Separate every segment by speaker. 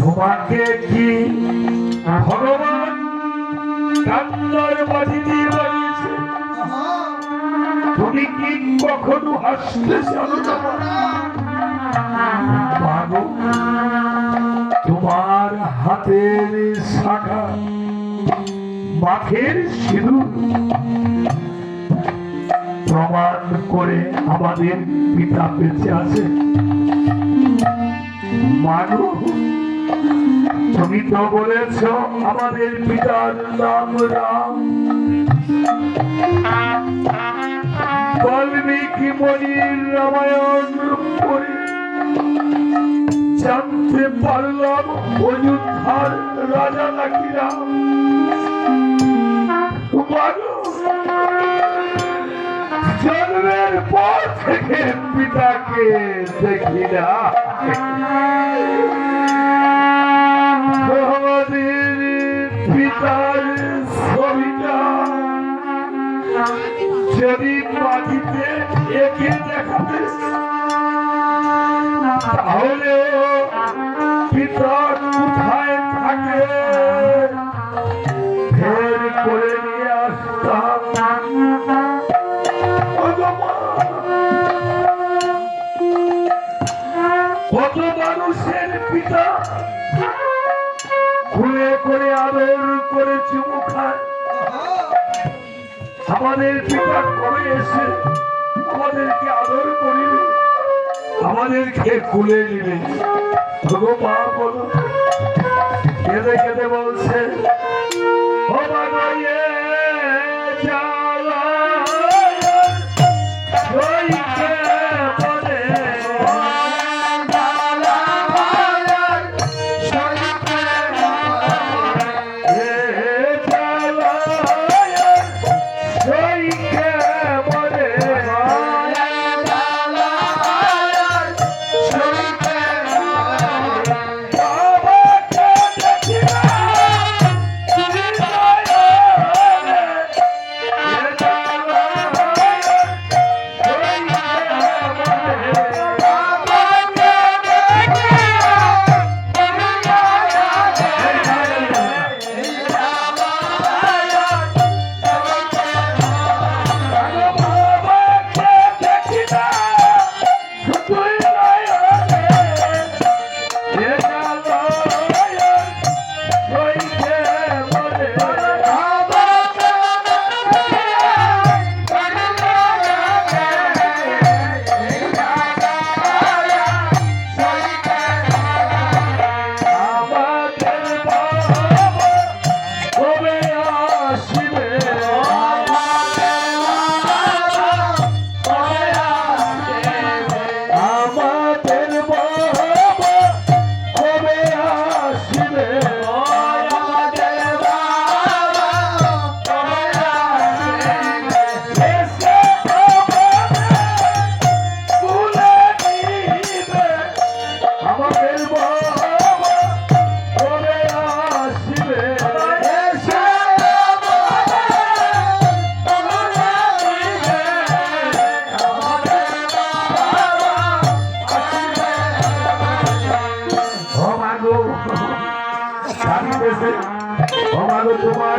Speaker 1: তোমাকে কি ভগবান কান্নার দিয়ে বানিয়েছে তুমি কি কখনো হাসতে জানো তোমার হাতের শাখা মাথের সিঁদুর প্রমাণ করে আমাদের পিতা বেঁচে আছে। মাগো তুমি তো বলেছ আমাদের পিতার নাম রাম। বাল্মীকি মনির রামায়ণ পড়ে। জানতে পারলাম অযোধ্যার রাজা নাকি রাম। জন্মের পর থেকে পিতাকে দেখি না। যদি মাটিতে এঁকে দেখাতে তাহলে আমাদের পিতা কবে এসে আমাদেরকে আদর করিবে? আমাদেরকে খুলে নিবে। তবু মা বলো। কেঁদে কেঁদে বলছে, ও বাবাইয়ে শিব তোমার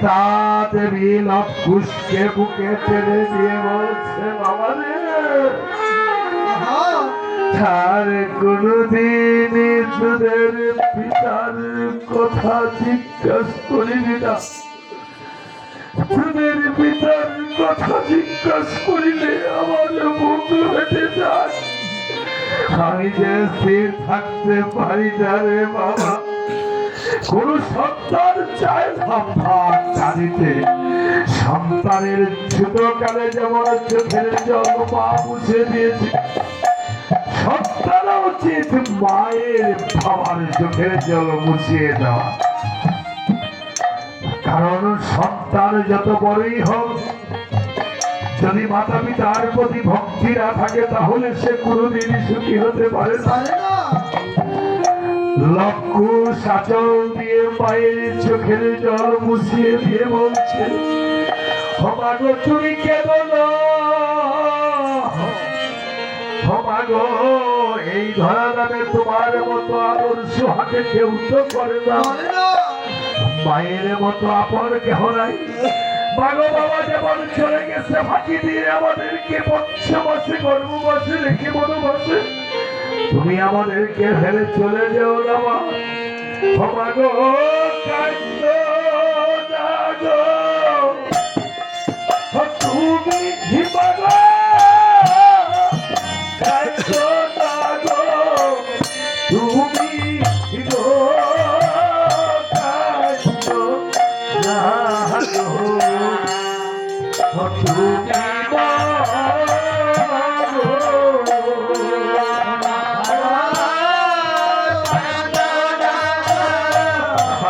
Speaker 1: সীতা দেবী লক্ষুষকে বুকে টেনে দিয়ে বলছে, বাবা রে, তার কোনদিন তোদের পিতার কথা জিজ্ঞাস করিবি না। তোদের পিতার কথা জিজ্ঞাস করিলে আমার মুখ হেঁটে যায়। আমি যে স্থির থাকতে পারি না রে বাবা কোন সন্তান চায় সন্তান জানিতে সন্তানের ছোটকালে যেমন চোখের জল মা মুছে দিয়েছে সন্তান উচিত মায়ের বাবার চোখের জল মুছিয়ে দেওয়া। কারণ সন্তান যত বড়ই হোক, যদি মাতা পিতার প্রতি ভক্তি না থাকে, তাহলে সে কোনোদিনই সুখী হতে পারে না।
Speaker 2: পারে না
Speaker 1: দিয়ে মায়ের চোখের জল মুছিয়ে দিয়ে বলছে। হমাগো তুমি কেন হমাগো এই ধরা নামে তোমার মতো আদর্শ হাতে কেউ তো করে না। মায়ের মতো আপন কেহ নাই। মাগো বাবা যেমন চলে গেছে ফাঁকি দিয়ে আমাদেরকে বচ্চ বসে গর্ব বসে রেখে মনে বসে তুমি আমাদেরকে ফেলে চলে যেও না মা ও মাগো কান্দ না গো। তুমি মাগো গো। তুমি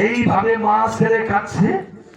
Speaker 1: এইভাবে মা ছেড়ে কাছে